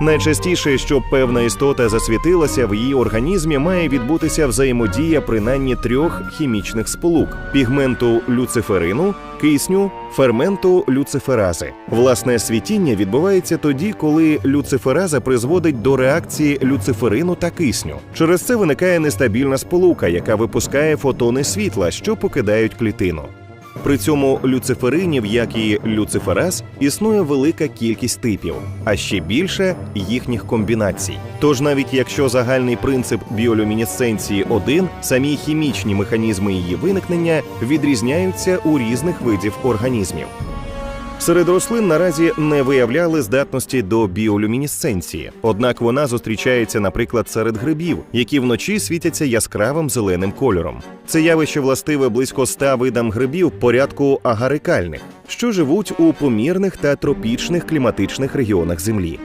Найчастіше, щоб певна істота засвітилася, в її організмі має відбутися взаємодія принаймні трьох хімічних сполук: пігменту люциферину, кисню, ферменту люциферази. Власне світіння відбувається тоді, коли люцифераза призводить до реакції люциферину та кисню. Через це виникає нестабільна сполука, яка випускає фотони світла, що покидають клітину. При цьому люциферинів, як і люциферез, існує велика кількість типів, а ще більше їхніх комбінацій. Тож, навіть якщо загальний принцип біолюмінесценції один, самі хімічні механізми її виникнення відрізняються у різних видів організмів. Серед рослин наразі не виявляли здатності до біолюмінесценції, однак вона зустрічається, наприклад, серед грибів, які вночі світяться яскравим зеленим кольором. Це явище властиве близько ста видам грибів порядку агарикальних, що живуть у помірних та тропічних кліматичних регіонах Землі.